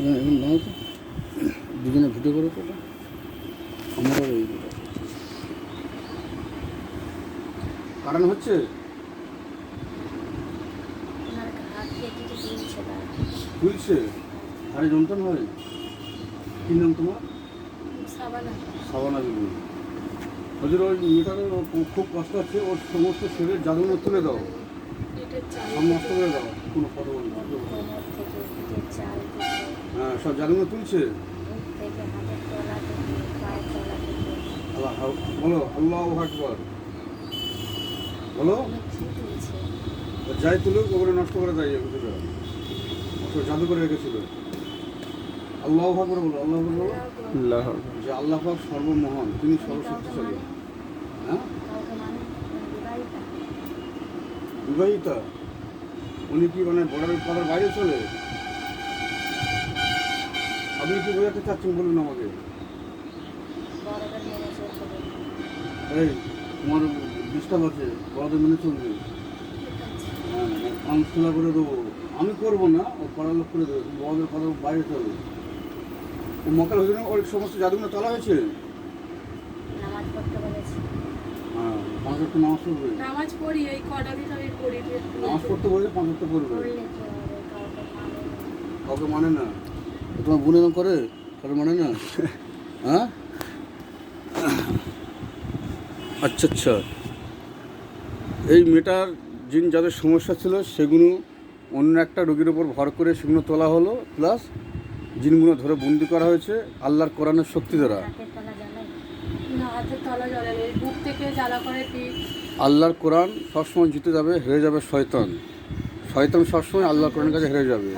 তো দুজনে ভিডিও করো তো আমারও এই কারণ হচ্ছে তুলছে আরে যন্ত্রণা হয় কি নাম তোমার সাবানা বিবি হজুর ওই মেয়েটারও খুব কষ্ট হচ্ছে ওর সমস্ত শরীরের জাদুগুলো তুলে দাও নষ্ট করে দাও কোনো বলব না। সব জাদুগুলো তুলছে? বলো আল্লাহ আকবর। বলো। যাই তুলুক ওগুলো নষ্ট করে দেয় কিছুটা সব জাদু করে রেখেছিল। আল্লাহ আকবর বলো আল্লাহ আকবর বলো। আল্লাহ যে আল্লাহ পাক সর্বমহান তিনি সর্বশক্তিশালী। হ্যাঁ? বিবাহিতা। উনি কি মানে বর্ডারের পরের বাইরে চলে? আপনি কি বোঝাতে চাচ্ছেন বলুন আমাকে? এই তোমার ডিস্টার্ব আছে বড়দের মেনে চলবে। হ্যাঁ কাউন্স খোলা করে দেবো। আমি করব না ও পড়ার লোক করে দেবো বড়দের কথা বাইরে চলবে ও মকাল হয়েছে না ওর সমস্ত জাদুগুলো তোলা হয়েছে? নামাজ হ্যাঁ পাঁচ নামাজ পড়বে? নামাজ পড়ি এই কটা দিন আমি পড়ি। নামাজ পড়তে বলে পাঁচ পড়বে। কাউকে মানে কাউকে মানে না। তোমার বোনের করে? কারও মানে না? হ্যাঁ? আচ্ছা আচ্ছা। এই মেয়েটার জিন যাদের সমস্যা ছিল, সেগুলো অন্য একটা রোগীর ওপর ভর করে সেগুলো তোলা হলো, প্লাস জিনগুলো ধরে বন্দি করা হয়েছে আল্লাহর কোরআনের শক্তি দ্বারা। আল্লাহর কোরআন সবসময় জিতে যাবে, হেরে যাবে শয়তান। শয়তান সবসময় আল্লাহর কোরআনের কাছে হেরে যাবে।